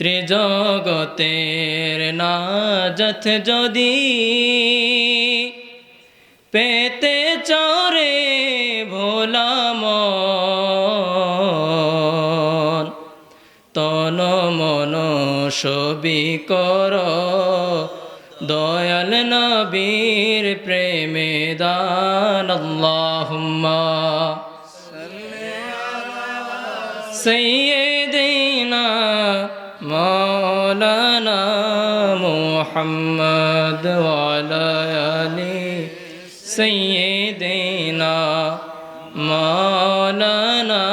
ত্রিজগতের নাজথ যদি পেতে চরে ভোলাম তন মন সবি কর, দয়াল নবীর প্রেমে দান আল্লাহুম্মা। সেই محمد وعلى آل سيدنا مولانا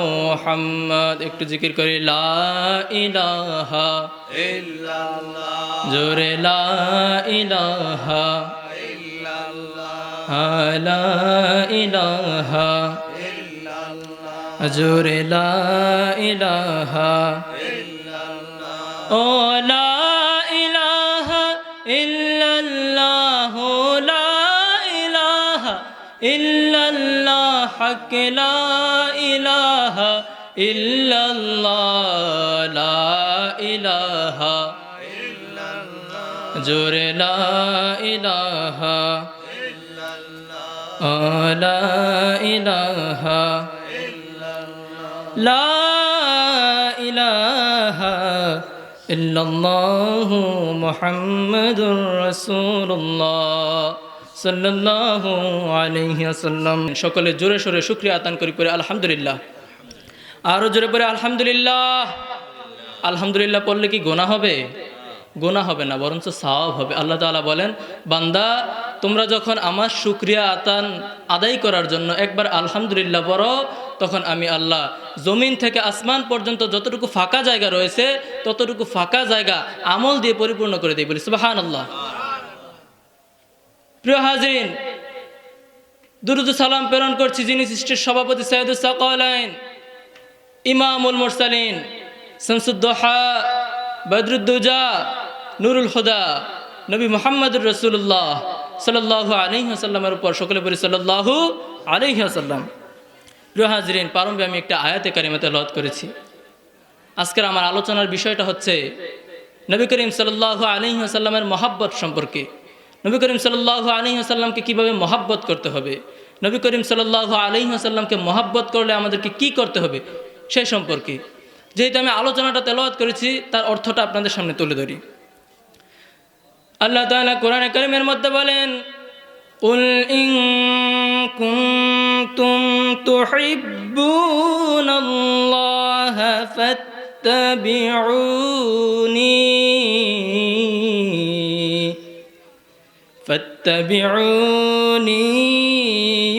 محمد একটু জিকির করি লা ইলাহা জোরে লা ইলাহা লা ইলাহা জোরে লা ইলাহা ও লা الحق لا إله إلا الله لا إله إلا الله جور لا إله إلا الله لا إله إلا الله لا إله إلا الله محمد رسول الله. সকলে জোরে সোরে শুকরিয়া আতান করি পড়ে আলহামদুলিল্লাহ। আরও জোরে পড়ে আলহামদুলিল্লাহ। আলহামদুলিল্লাহ পড়লে কি গোনা হবে? গোনা হবে না, বরঞ্চ সওয়াব হবে। আল্লাহ তাআলা বলেন, বান্দা, তোমরা যখন আমার শুকরিয়া আতান আদায় করার জন্য একবার আলহামদুলিল্লাহ পড়ো, তখন আমি আল্লাহ জমিন থেকে আসমান পর্যন্ত যতটুকু ফাঁকা জায়গা রয়েছে, ততটুকু ফাঁকা জায়গা আমল দিয়ে পরিপূর্ণ করে দিই বলি সুবাহান আল্লাহ প্রিয় হাজরিন, দুরুদ সালাম প্রেরণ করছি যিনি সৃষ্টির সভাপতি সৈয়দুল সাকালাইন ইমামুল মুরসালিন, শামসুদ্দোহা, বদরুদ্দুজা, নুরুল হুদা, নবী মোহাম্মদুর রসুল্লাহ সাল্লাহ আলহিহাসাল্লামের উপর, সকলে বলি সাল্লাহু আলহিহাসাল্লাম প্রিয় হাজরিন, প্রারম্ভে আমি একটা আয়াতে কারিমাতে লত করেছি। আজকের আমার আলোচনার বিষয়টা হচ্ছে, নবী করিম সাল্লাহ আলহিহাসাল্লামের মহাব্বত সম্পর্কে। নবী করিম সাল্লাহ আলহিহাসাল্লামকে কীভাবে মহাব্বত করতে হবে নবী করিম সাল্লাহ আলহিহাসাল্লামকে মহাব্বত করলে আমাদেরকে কি করতে হবে সেই সম্পর্কে যেহেতু আমি আলোচনাটা তেলাওয়াত করেছি তার অর্থটা আপনাদের সামনে তুলে ধরি আল্লাহ তাআলা কোরআনে কারিমের মধ্যে বলেন قل إن كنتم تحبون الله فاتبعوني فاتبعوني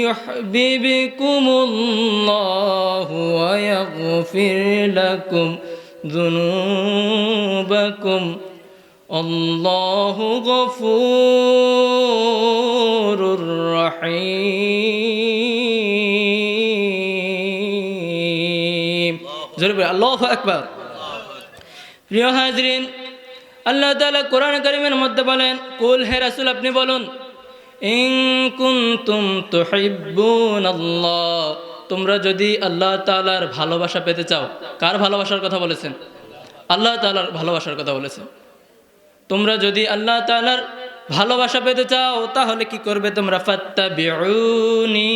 يحببكم الله ويغفر لكم ذنوبكم الله غفور رحيم জোরে আল্লাহু আকবার প্রিয় হাজরিন আল্লাহ তালা কোরআন কারীমের মধ্যে বলেন, কুল হে রাসূল, আপনি বলুন তোমরা যদি আল্লাহ তালার ভালোবাসা পেতে চাও, কার ভালোবাসার কথা বলেছেন? আল্লাহ তালার ভালোবাসার কথা বলেছেন। তোমরা যদি আল্লাহ তাআলার ভালোবাসা পেতে চাও, তাহলে কি করবে তোমরা? ফাত্তা বিউনি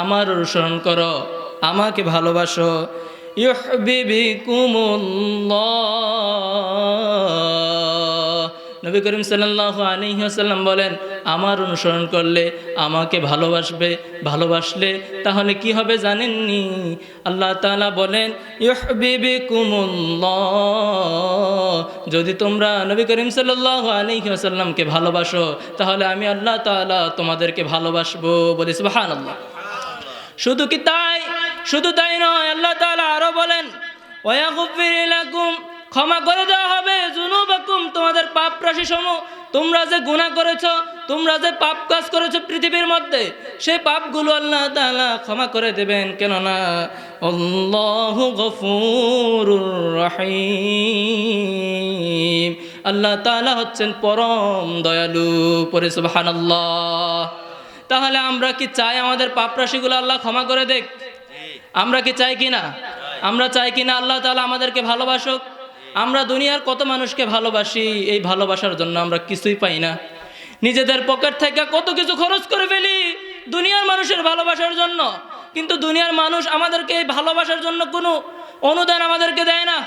আমার অনুসরণ করো, আমাকে ভালোবাসো নবী করিম সাল্লাল্লাহু আলাইহি ওয়াসাল্লাম বলেন, আমার অনুসরণ করলে, আমাকে ভালোবাসবে, ভালোবাসলে, তাহলে কি হবে জানেননি? আল্লাহ তাআলা বলেন, ইউহবিবিকুমুল্লাহ। যদি তোমরা নবী করিম সাল্লাল্লাহু আলাইহি ওয়াসাল্লামকে ভালোবাসো, তাহলে আমি আল্লাহ তাআলা তোমাদেরকে ভালোবাসবো বলি সুবহানাল্লাহ। শুধু কি তাই? শুধু তাই নয়, আল্লাহ তাআলা আরও বলেন ক্ষমা করে দেওয়া হবে জুনুবাকুম তোমাদের পাপ রাশি সমূহ তোমরা যে গুণা করেছ, তোমরা যে পাপ কাজ করেছ পৃথিবীর মধ্যে, সেই পাপগুলো আল্লাহ তাআলা ক্ষমা করে দেবেন। কেননা আল্লাহু গফুরুর রহিম। আল্লাহ তাআলা হচ্ছেন পরম দয়ালু, পরে সুবহানাল্লাহ। তাহলে আমরা কি চাই আমাদের পাপ রাশিগুলো আল্লাহ ক্ষমা করে দেখ আমরা কি চাই কি না আমরা চাই কি না আল্লাহ তাআলা আমাদেরকে ভালোবাসুক? আমরা দুনিয়ার কত মানুষকে ভালোবাসি, এই ভালোবাসার জন্য আমরা কিছুই পাই না। নিজেদের পকেট থেকে কত কিছু খরচ করে ফেলি দুনিয়ার মানুষের ভালোবাসার জন্য। কিন্তু দুনিয়ার মানুষ আমাদেরকে এই ভালোবাসার জন্য কোনো অনুদান আমাদেরকে দেয় না।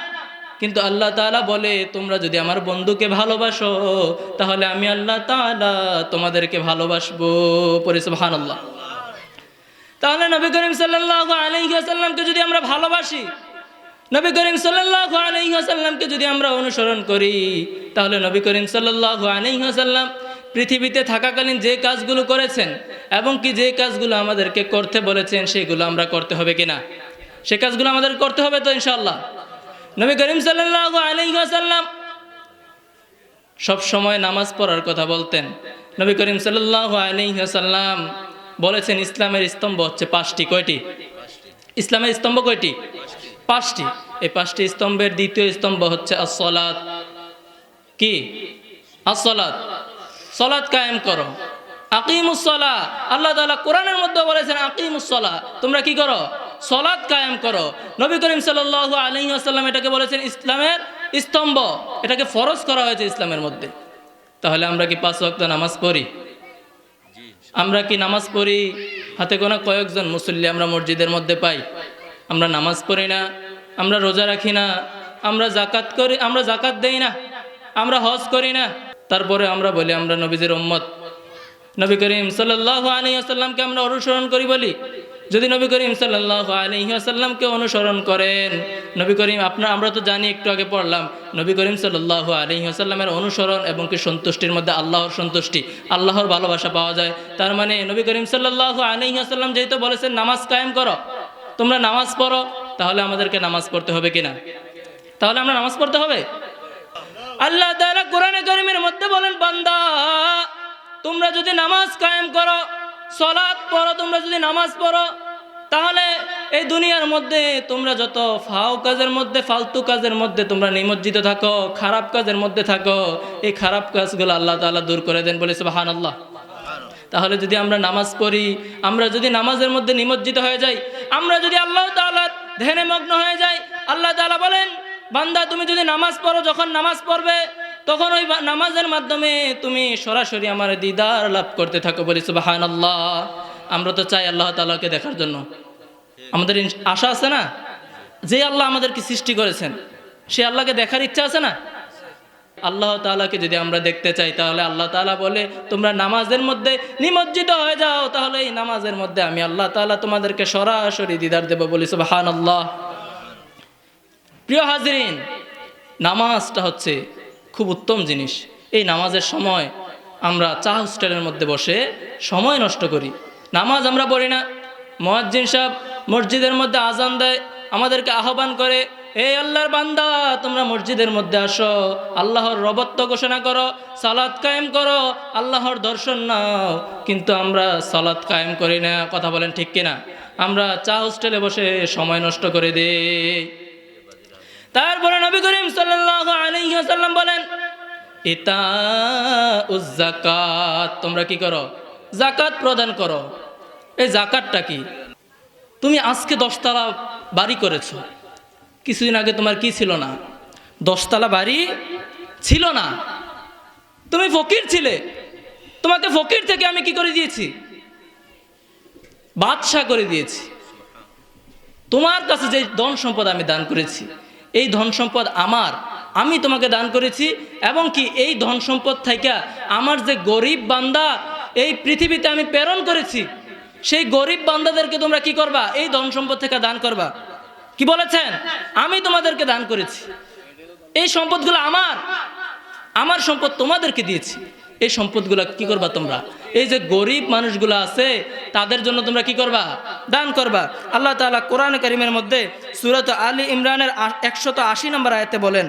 কিন্তু আল্লাহ তাআলা বলে, তোমরা যদি আমার বন্ধুকে ভালোবাসো, তাহলে আমি আল্লাহ তাআলা তোমাদেরকে ভালোবাসবো। পরে সুবহানাল্লাহ। তাহলে নবী করিম সাল্লাল্লাহু আলাইহি ওয়াসাল্লামকে যদি আমরা ভালোবাসি, নবী করিম সাল্লাল্লাহু আলাইহি ওয়াসাল্লামকে যদি আমরা অনুসরণ করি, তাহলে নবী করিম সাল্লাল্লাহু আলাইহি ওয়াসাল্লাম পৃথিবীতে থাকাকালীন যে কাজগুলো করেছেন এবং কি যে কাজগুলো আমাদেরকে করতে বলেছেন, সেগুলো আমরা করতে হবে কিনা? সে কাজগুলো আমাদের করতে হবে তো ইনশাআল্লাহ। নবী করিম সাল্লাল্লাহু আলাইহি ওয়াসাল্লাম সব সময় নামাজ পড়ার কথা বলতেন। নবী করিম সাল্লাল্লাহু আলাইহি ওয়াসাল্লাম বলেছেন ইসলামের স্তম্ভ হচ্ছে পাঁচটি, কয়টি? ইসলামের স্তম্ভ কয়টি? পাঁচটি। এই পাঁচটি স্তম্ভের দ্বিতীয় স্তম্ভ হচ্ছে আসলাত কি? আসলাত সলাত কায়েম করো। আকিমুসলা আল্লাহ তাআলা কোরআনের মধ্যে বলেছেন আকিমুসলা তোমরা কি করো? সলাত কায়েম করো। নবী করিম সাল্লাল্লাহু আলাইহি ওয়াসাল্লাম এটাকে বলেছেন ইসলামের স্তম্ভ। এটাকে ফরজ করা হয়েছে ইসলামের মধ্যে। তাহলে আমরা কি পাঁচ ওয়াক্ত নামাজ পড়ি? আমরা কি নামাজ পড়ি? হাতে গোনা কয়েকজন মুসল্লি আমরা মসজিদের মধ্যে পাই। আমরা নামাজ পড়ি না, আমরা রোজা রাখি না, আমরা জাকাত করি, আমরা জাকাত দেই না, আমরা হজ করি না। তারপরে আমরা বলি, আমরা নবীদের উম্মত। নবী করিম সাল্লাহ আলী আসাল্লামকে আমরা অনুসরণ করি বলি। যদি নবী করিম সাল্লাহ আলী আসাল্লামকে অনুসরণ করেন, নবী করিম আপনার আমরা তো জানি, একটু আগে পড়লাম, নবী করিম সাল্লাহ আলী আসাল্লামের অনুসরণ এবং কি সন্তুষ্টির মধ্যে আল্লাহর সন্তুষ্টি, আল্লাহর ভালোবাসা পাওয়া যায়। তার মানে নবী করিম সাল্লাহ আলী আসাল্লাম যেহেতু বলেছেন, নামাজ কায়েম করো, তোমরা নামাজ পড়ো, তাহলে আমাদেরকে নামাজ পড়তে হবে কিনা? তাহলে আমরা নামাজ পড়তে হবে? আল্লাহ তাআলা কোরআনে করিমের মধ্যে বলেন, বান্দা, তোমরা যদি নামাজ কায়েম করো সলাৎ পড়ো, তোমরা যদি নামাজ পড়ো, তাহলে এই দুনিয়ার মধ্যে তোমরা যত ফাও কাজের মধ্যে, ফালতু কাজের মধ্যে তোমরা নিমজ্জিত থাকো, খারাপ কাজের মধ্যে থাকো, এই খারাপ কাজগুলো আল্লাহ তাআলা দূর করে দেন বলে আল্লাহ তাহলে যদি আমরা নামাজ পড়ি, আমরা যদি নামাজের মধ্যে নিমজ্জিত হয়ে যাই, আমরা যদি আল্লাহ তাআলার ধ্যানে মগ্ন হয়ে যাই, আল্লাহ তাআলা বলেন, বান্দা, তুমি যদি নামাজ পড়ো, যখন নামাজ পড়বে তখন ওই নামাজের মাধ্যমে তুমি সরাসরি আমার দিদার লাভ করতে থাকো বলি সুবাহান আল্লাহ আমরা তো চাই আল্লাহ তাআলাকে দেখার জন্য। আমাদের আশা আছে না? যে আল্লাহ আমাদেরকে সৃষ্টি করেছেন, সে আল্লাহকে দেখার ইচ্ছা আছে না? আল্লাহ তাআলাকে যদি আমরা দেখতে চাই, তাহলে আল্লাহ তাআলা বলে, তোমরা নামাজের মধ্যে নিমজ্জিত হয়ে যাও, তাহলে এই নামাজের মধ্যে আমি আল্লাহ তাআলা তোমাদেরকে সরাসরি দিদার দেব বলি সুবাহান আল্লাহ প্রিয় হাজরিন, নামাজটা হচ্ছে খুব উত্তম জিনিস। এই নামাজের সময় আমরা চা হোস্টেলের মধ্যে বসে সময় নষ্ট করি। নামাজ আমরা পড়ি না। মোয়াজ্জিন সাহেব মসজিদের মধ্যে আজান দেয়, আমাদেরকে আহ্বান করে এই আল্লাহর বান্দা, তোমরা মসজিদের মধ্যে আসো, আল্লাহর রবত্ব ঘোষণা করো সালাদ কায়েম করো, আল্লাহর দর্শন নাও। কিন্তু আমরা সালাদ কায়েম করি না, কথা বলেন ঠিক কিনা? আমরা চা হোস্টেলে বসে সময় নষ্ট করে দিই। তারপরে নবী করিম সাল্লাল্লাহু আলাইহি ওয়াসাল্লাম বলেন জাকাত তোমরা কি করো? জাকাত প্রদান করো। এই জাকাতটা কি? তুমি আজকে দশতলা বাড়ি করেছ। কিছুদিন আগে তোমার কি ছিল না? দশতলা বাড়ি ছিল না। তুমি ফকির ছিলে। তোমাকে ফকির থেকে আমি কি করে দিয়েছি? বাদশাহ করে দিয়েছি। তোমার কাছে যে ধন সম্পদ আমি দান করেছি এই ধন সম্পদ আমার, আমি তোমাকে দান করেছি, এবং কি এই ধন সম্পদ থেকে আমার যে গরিব বান্দা এই পৃথিবীতে আমি প্রেরণ করেছি, সেই গরিব বান্দাদেরকে তোমরা কি করবা? এই ধন সম্পদ থেকে দান করবা। কি বলেছেন? আমি তোমাদেরকে দান করেছি। এই সম্পদগুলো আমার আমার সম্পদ তোমাদেরকে দিয়েছি। এই সম্পদগুলো কি করবা তোমরা এই যে গরিব মানুষগুলো আছে তাদের জন্য তোমরা কি করবা দান করবা আল্লাহ তাআলা কোরআন করিমের মধ্যে সুরত আলী ইমরানের একশত আশি নম্বর আয়াতে বলেন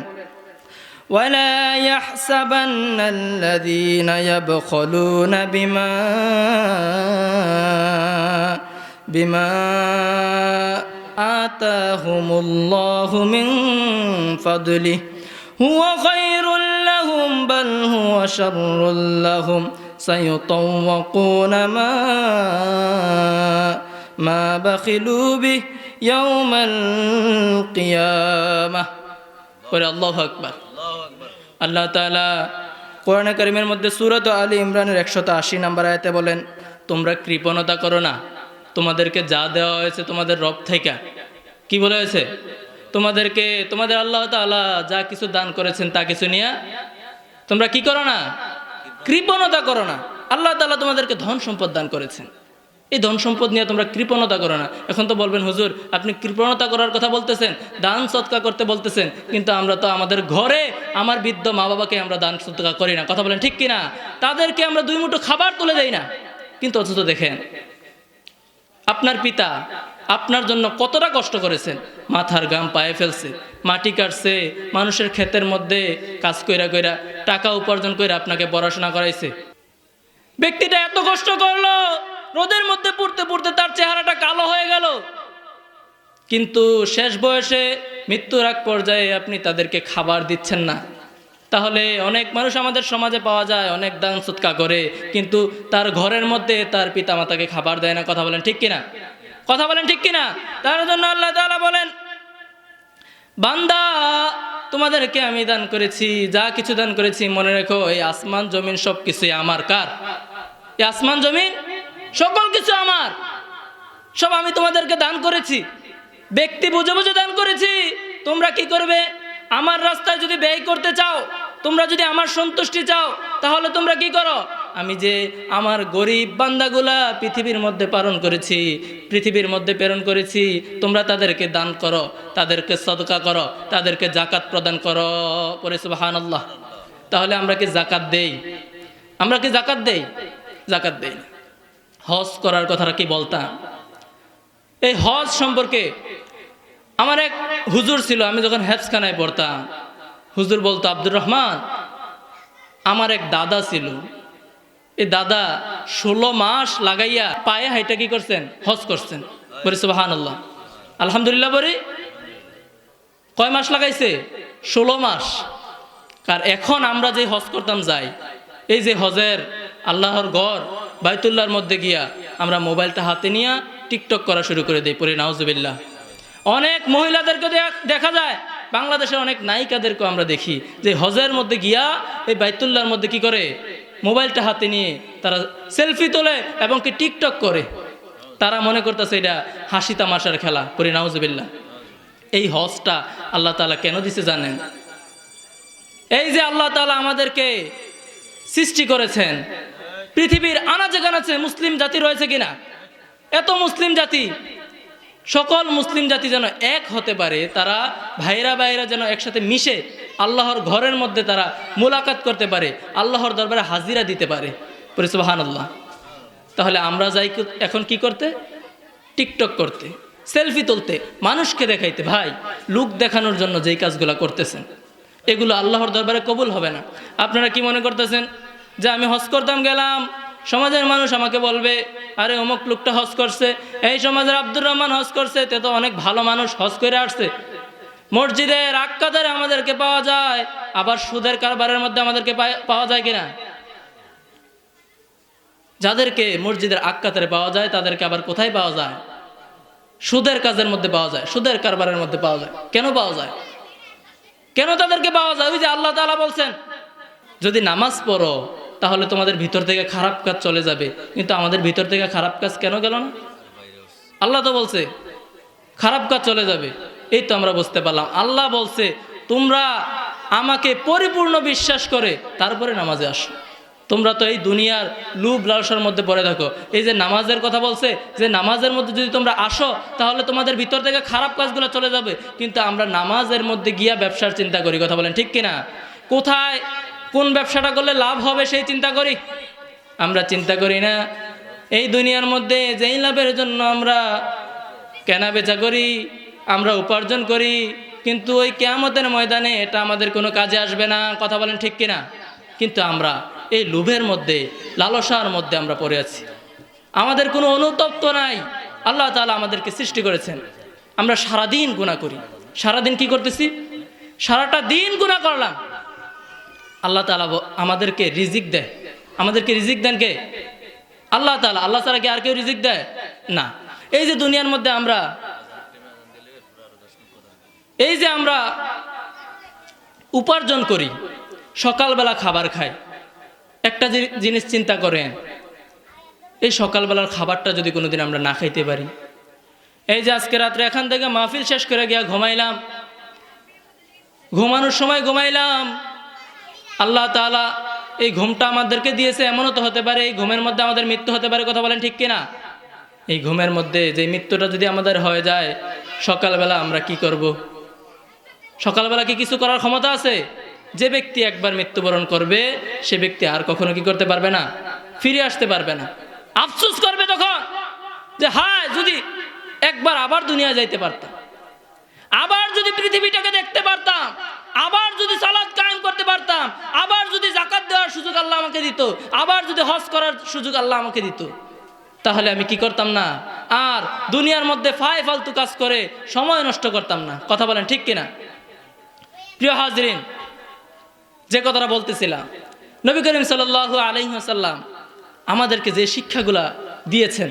ولا يحسبن الذين يبخلون بما بما آتاهم الله من فضله هو خير لهم بل هو شر لهم سيطوقون ما ما بخلوا به ইয়াউমাল কিয়ামাহ পরে আল্লাহু আকবার আল্লাহ তাআলা কোরআনে কারিমের মধ্যে সুরত আলী ইমরানের একশত আশি নাম্বার আয়াতে বলেন তোমরা কৃপণতা করো না তোমাদেরকে যা দেওয়া হয়েছে তোমাদের রব থেকে কি বলা হয়েছে তোমাদেরকে, তোমাদের আল্লাহ তাআলা যা কিছু দান করেছেন তা কিছু নিয়ে, তোমরা কি করো না? কৃপণতা করো না। আল্লাহ তাআলা তোমাদেরকে ধন সম্পদ দান করেছেন। এই ধন সম্পদ নিয়ে তোমরা কৃপণতা করো না। এখন তো বলবেন, হুজুর, আপনি কৃপণতা করার কথা বলতেছেন, দান সৎকা করতে বলতেছেন, কিন্তু আমরা তো আমাদের ঘরে আমার বৃদ্ধ মা বাবাকে আমরা দান সৎকা করি না। কথা বলেন ঠিক কিনা? তাদেরকে আমরা দুই মুঠো খাবার তুলে দেই না। কিন্তু অথচ দেখেন, আপনার পিতা আপনার জন্য কতটা কষ্ট করেছেন? মাথার গাম পায়ে ফেলছে, মাটি কাটছে, মানুষের ক্ষেতের মধ্যে কাজ কইরা কইরা টাকা উপার্জন করে আপনাকে পড়াশোনা করাইছে। ব্যক্তিটা এত কষ্ট করল, রোদের মধ্যে পড়তে পড়তে তার চেহারাটা কালো হয়ে গেল। কিন্তু শেষ বয়সে মৃত্যুর আগ পর্যায়ে আপনি তাদেরকে খাবার দিচ্ছেন না। তাহলে অনেক মানুষ আমাদের সমাজে পাওয়া যায়, অনেক দান সৎকা করে, কিন্তু তার ঘরের মধ্যে তার পিতামাতাকে খাবার দেয় না, কথা বলেন ঠিক কিনা? কথা বলেন ঠিক কিনা? তার জন্য আল্লাহ তাআলা বলেন, বান্দা, তোমাদেরকে আমি দান করেছি, যা কিছু দান করেছি, মনে রেখো, এই আসমান জমিন সব কিছুই আমার। কার? এই আসমান জমিন? সকল কিছু আমার। সব আমি তোমাদেরকে দান করেছি। ব্যক্তি বুঝে বুঝে দান করেছি। তোমরা কি করবে? আমার রাস্তায় যদি ব্যয় করতে চাও, তোমরা যদি আমার সন্তুষ্টি চাও, তাহলে তোমরা কি করো? আমি যে আমার গরিব বান্দাগুলা পৃথিবীর মধ্যে পালন করেছি, পৃথিবীর মধ্যে প্রেরণ করেছি, তোমরা তাদেরকে দান করো, তাদেরকে সদকা করো, তাদেরকে জাকাত প্রদান করো পরে সুবাহান আল্লাহ তাহলে আমরা কি জাকাত দেই? আমরা কি জাকাত দেই? জাকাত দেই হজ করার কথাটা কি বলতাম? এই হজ সম্পর্কে আমার এক হুজুর ছিল, আমি যখন হেফসখানায় পড়তাম, হুজুর বলতো, আব্দুর রহমান, আমার এক দাদা ছিল এই দাদা ষোলো মাস লাগাইয়া পায়ে হাইটা কি করছেন? হজ করছেন। বলি সুবাহান আলহামদুলিল্লাহ বলি, কয় মাস লাগাইছে? ষোলো মাস। কার এখন আমরা যে হজ করতাম যাই, এই যে হজের আল্লাহর ঘর বাইতুল্লাহর মধ্যে গিয়া আমরা মোবাইলটা হাতে নিয়ে টিকটক করা শুরু করে দিই পরে নাউজুবিল্লাহ। অনেক মহিলাদেরকে দেখ- যায়, বাংলাদেশের অনেক নায়িকাদেরকেও আমরা দেখি যে হজের মধ্যে গিয়া এই বাইতুল্লাহর মধ্যে কি করে? মোবাইলটা হাতে নিয়ে তারা সেলফি তোলে এবং কি টিকটক করে। তারা মনে করতেছে এটা হাসি তামাশার খেলা পরি নাউজুবিল্লাহ। এই হজটা আল্লাহ তাআলা কেন দিছে জানেন? এই যে আল্লাহ তালা আমাদেরকে সৃষ্টি করেছেন, পৃথিবীর আনাচে কানাচে মুসলিম জাতি রয়েছে কিনা? এত মুসলিম জাতি, সকল মুসলিম জাতি যেন এক হতে পারে, তারা ভাইরা ভাইরা যেন একসাথে মিশে আল্লাহর ঘরের মধ্যে তারা মোলাকাত করতে পারে, আল্লাহর দরবারে হাজিরা দিতে পারে। পরিসবাহান আল্লাহ তাহলে আমরা যাই এখন কি করতে? টিকটক করতে। সেলফি তুলতে, মানুষকে দেখাইতে। ভাই, লুক দেখানোর জন্য যেই কাজগুলো করতেছেন, এগুলো আল্লাহর দরবারে কবুল হবে না। আপনারা কি মনে করতেছেন? যে আমি হজ করতাম, গেলাম, সমাজের মানুষ আমাকে বলবে, আরে, অমুক লোকটা হজ করছে। এই সমাজের আব্দুর রহমান হজ করছে, তে তো অনেক ভালো মানুষ হজ করে আসছে। মসজিদের আক্কাদারে আমাদেরকে পাওয়া যায়, আবার সুদের কারবারের মধ্যে আমাদেরকে পাওয়া যায় কিনা? যাদেরকে মসজিদের আক্কাতারে পাওয়া যায়, তাদেরকে আবার কোথায় পাওয়া যায়? সুদের কাজের মধ্যে পাওয়া যায়, সুদের কারবারের মধ্যে পাওয়া যায়। কেন পাওয়া যায়? কেন তাদেরকে পাওয়া যায়? ওই যে আল্লাহ তাআলা বলছেন, যদি নামাজ পড়ো, তাহলে তোমাদের ভিতর থেকে খারাপ কাজ চলে যাবে। কিন্তু আমাদের ভিতর থেকে খারাপ কাজ কেন গেল না? আল্লাহ তো বলছে, খারাপ কাজ চলে যাবে। এই তো আমরা বুঝতে পারলাম। আল্লাহ বলছে, তোমরা আমাকে পরিপূর্ণ বিশ্বাস করে, তারপরে নামাজে আসো। তোমরা তো এই দুনিয়ার লুভ লালসার মধ্যে পড়ে থাকো। এই যে নামাজের কথা বলছে, যে নামাজের মধ্যে যদি তোমরা আসো, তাহলে তোমাদের ভিতর থেকে খারাপ কাজগুলো চলে যাবে। কিন্তু আমরা নামাজের মধ্যে গিয়া ব্যবসার চিন্তা করি, কথা বলেন ঠিক কিনা? কোথায়, কোন ব্যবসাটা করলে লাভ হবে সেই চিন্তা করি? আমরা চিন্তা করি না। এই দুনিয়ার মধ্যে যেই লাভের জন্য আমরা কেনা বেচা করি আমরা উপার্জন করি, কিন্তু ওই কেয়ামতের ময়দানে এটা আমাদের কোনো কাজে আসবে না, কথা বলেন ঠিক কিনা? কিন্তু আমরা এই লোভের মধ্যে, লালসার মধ্যে আমরা পড়ে আছি। আমাদের কোনো অনুতপ্ত নাই। আল্লাহ তালা আমাদেরকে সৃষ্টি করেছেন। আমরা সারাদিন গুণা করি। সারাদিন কি করতেছি? সারাটা দিন গুণা করলাম। আল্লাহ তালা আমাদেরকে রিজিক দেয়। আমাদেরকে রিজিক দেন কে? আল্লাহ তালা আল্লাহ তালা কি আর কেউ রিজিক দেয়? না। এই যে দুনিয়ার মধ্যে আমরা এই যে আমরা উপার্জন করি, সকালবেলা খাবার খাই, একটা জিনিস চিন্তা করেন, এই সকালবেলার খাবারটা যদি কোনোদিন আমরা না খাইতে পারি এই যে আজকে রাত্রে এখান থেকে মাহফিল শেষ করে গিয়া ঘুমাইলাম, ঘুমানোর সময় ঘুমাইলাম, আল্লাহ তাআলা এই ঘুমটা আমাদেরকে দিয়েছে, এমনও তো হতে পারে এই ঘুমের মধ্যে আমাদের মৃত্যু হতে পারে, কথা বলেন ঠিক কিনা এই ঘুমের মধ্যে যে মৃত্যুটা যদি আমাদের হয়ে যায়, সকালবেলা আমরা কি করব। সকালবেলা কি কিছু করার ক্ষমতা আছে? যে ব্যক্তি একবার মৃত্যুবরণ করবে, সে ব্যক্তি আর কখনো কি করতে পারবে না? ফিরে আসতে পারবে না। আফসোস করবে তখন যে হায়, যদি একবার আবার দুনিয়া যাইতে পারতাম, আবার যদি পৃথিবীটাকে দেখতে পারতাম, আবার যদি সালাদ কায়েম করতে পারতাম, আবার যদি জাকাত দেওয়ার সুযোগ আল্লাহ আমাকে দিত, আবার যদি হজ করার সুযোগ আল্লাহ আমাকে দিত, তাহলে আমি কি করতাম না? আর দুনিয়ার মধ্যে ফায় ফালতু কাজ করে সময় নষ্ট করতাম না। কথা বলেন ঠিক কিনা? প্রিয় হাজরিন, যে কথাটা বলতেছিলাম, নবী করিম সাল্লাহ আলহিহাসাল্লাম আমাদেরকে যে শিক্ষাগুলা দিয়েছেন,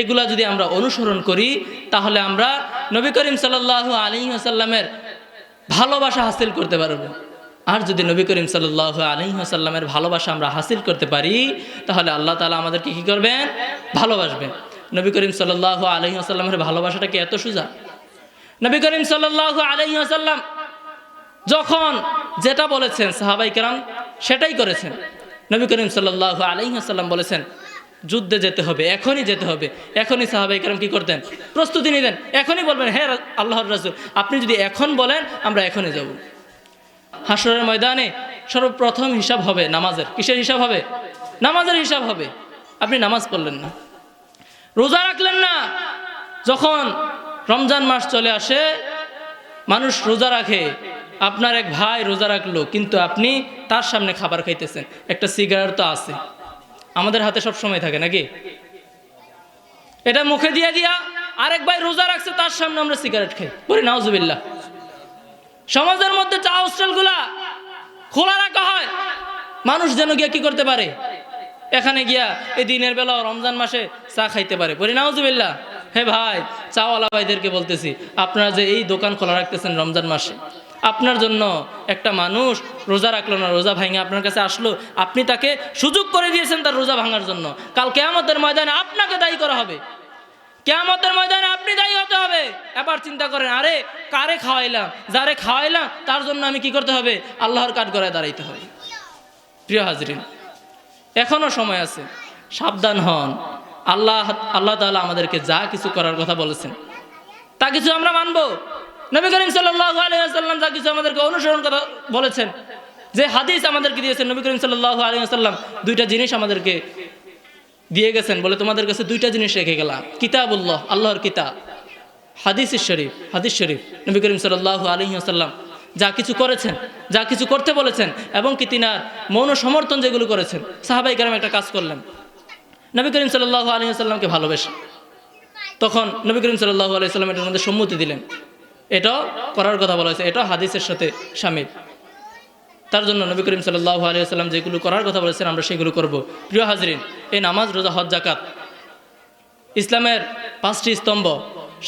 এগুলা যদি আমরা অনুসরণ করি, তাহলে আমরা নবী করিম সাল্লাহ আলহিহাসাল্লামের ভালোবাসা হাসিল করতে পারব। আর যদি নবী করিম সাল্লাহ আলহিহাসাল্লামের ভালোবাসা আমরা হাসিল করতে পারি, তাহলে আল্লাহ তালা আমাদেরকে কী করবেন? ভালোবাসবেন। নবী করিম সাল্লাহ আলহিহাসাল্লামের ভালোবাসাটা কি এত সোজা? নবী করিম সাল্লাহ আলহিহাসাল্লাম যখন যেটা বলেছেন সাহাবাই কেরাম, সেটাই করেছেন। নবী করিম সাল্লাহ আলহিহাসাল্লাম বলেছেন, যুদ্ধে যেতে হবে, এখনই যেতে হবে। এখনই সাহাবাই কেরাম কি করতেন? প্রস্তুতি নিতেন এখনই বলবেন হ্যাঁ আল্লাহর রাসুল, আপনি যদি এখন বলেন, আমরা এখনই যাব। হাসরের ময়দানে সর্বপ্রথম হিসাব হবে নামাজের। কিসের হিসাব হবে? নামাজের হিসাব হবে। আপনি নামাজ পড়লেন না। রোজা রাখলেন না। যখন রমজান মাস চলে আসে, মানুষ রোজা রাখে। আপনার এক ভাই রোজা রাখল, কিন্তু আপনি তার সামনে খাবার খাইতেছেন। একটা সিগারেট তো আছে। আমাদের হাতে সব সময় থাকে, নাকি? এটা মুখে দিয়ে দিয়া আরেক ভাই রোজা রাখছে, তার সামনে আমরা সিগারেট খাই। বলি নাউজুবিল্লাহ। সমাজের মধ্যে চা হোস্টেলগুলা খোলা রাখা হয়। মানুষ যেন গিয়া কি করতে পারে? এখানে গিয়া এই দিনের বেলা রমজান মাসে চা খাইতে পারে। বলি নাউজুবিল্লাহ। হে ভাই, চাওয়ালা ভাইদেরকে বলতেছি, আপনারা যে এই দোকান খোলা রাখতেছেন রমজান মাসে আপনার জন্য একটা মানুষ রোজা রাখল না, রোজা ভাঙে। আপনার কাছে আসলো, আপনি তাকে সুযোগ করে দিয়েছেন তার রোজা ভাঙার জন্য। কাল কেয়ামতের ময়দানে আপনাকে দায়ী করা হবে। কেয়ামতের ময়দানে আপনি দায়ী হতে হবে। এবার চিন্তা করেন, আরে কারে খাওয়াইলাম, যারে খাওয়াইলাম, তার জন্য আমি কি করতে হবে? আল্লাহর কাঠ গড়ায় দাঁড়াইতে হবে। প্রিয় হাজরিন, এখনও সময় আছে, সাবধান হন। আল্লাহ আল্লাহ তাআলা আমাদেরকে যা কিছু করার কথা বলেছেন, তা কিছু আমরা মানবো? নবী করিম সাল্লাহ আলিয়াল্লাম যা কিছু আমাদেরকে অনুসরণ করা বলেছেন, যে হাদিস আমাদেরকে দিয়েছেন, নবী করিম সাল্লাহ আলিয়াল্লাম দুইটা জিনিস আমাদেরকে দিয়ে গেছেন বলে তোমাদের কাছে দুইটা জিনিস রেখে গেলাম। কিতাবুল্লাহ, আল্লাহর কিতাব হাদিস শরীফ হাদিস শরীফ, নবী করিম সাল্লাহ আলহিহাসাল্লাম যা কিছু করেছেন, যা কিছু করতে বলেছেন এবং কি তিনার মৌন সমর্থন যেগুলো করেছেন, সাহাবাই কারাম একটা কাজ করলেন। নবী করিম সাল্লাহ আলহিহাসাল্লামকে ভালোবেসে। তখন নবী করিম সাল্লাহ আলাইসাল্লাম এটার মধ্যে সম্মতি দিলেন। এটাও করার কথা বলা হয়েছে। এটাও হাদিসের সাথে সামিল। তার জন্য নবী করিম সাল্লাহ আলিয়াল্লাম যেগুলো করার কথা বলেছেন, আমরা সেগুলো করব। প্রিয় হাজরিন, এই নামাজ, রোজা, হজ জাকাত ইসলামের পাঁচটি স্তম্ভ,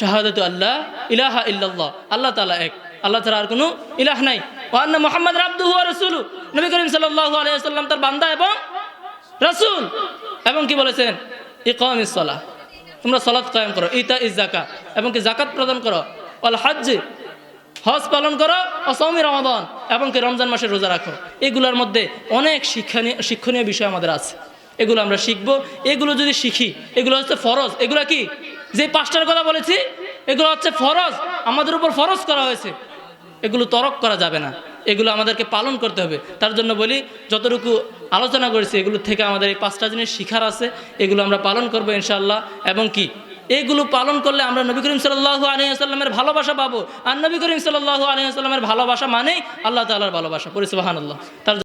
শাহাদত আল্লাহ ইলাহা ইল্লাল্লাহ, আল্লাহ তালা এক। আল্লাহ তালা আর কোনো ইলাহ নাই। ওয়ান্না মোহাম্মদ রাব্দু হুয়া রসুল নবী করিম সাল্লাহ আলিয়াল্লাম তার বান্দা এবং রাসূল। এবং কি বলেছেন? ইকম ইসলাহ তোমরা সলাৎ কায়েম করো ইতা ইজ জাকা এবং কি জাকাত প্রদান করো? হাজ্জ। হজ পালন করো ও সৌমি রমাদান এবং কি রমজান মাসে রোজা রাখো। এগুলোর মধ্যে অনেক শিক্ষণীয় শিক্ষণীয় বিষয় আমাদের আছে। এগুলো আমরা শিখব। এগুলো যদি শিখি, এগুলো হচ্ছে ফরজ। এগুলো কি? যে পাঁচটার কথা বলেছি, এগুলো হচ্ছে ফরজ। আমাদের উপর ফরজ করা হয়েছে। এগুলো তরক করা যাবে না। এগুলো আমাদেরকে পালন করতে হবে। তার জন্য বলি, যতটুকু আলোচনা করেছি, এগুলো থেকে আমাদের এই পাঁচটা জিনিস শিখার আছে। এগুলো আমরা পালন করব ইনশাল্লাহ এবং কি? এইগুলো পালন করলে আমরা নবী করিম সাল্লাহু আলিয়াস্লামের ভালোবাসা পাবো। আর নবী করিম সাল্লাহ আলিয়াস্লামের ভালোবাসা মানেই আল্লাহ তাল্লাহার ভালোবাসা। পরিসবাহান আল্লাহ তার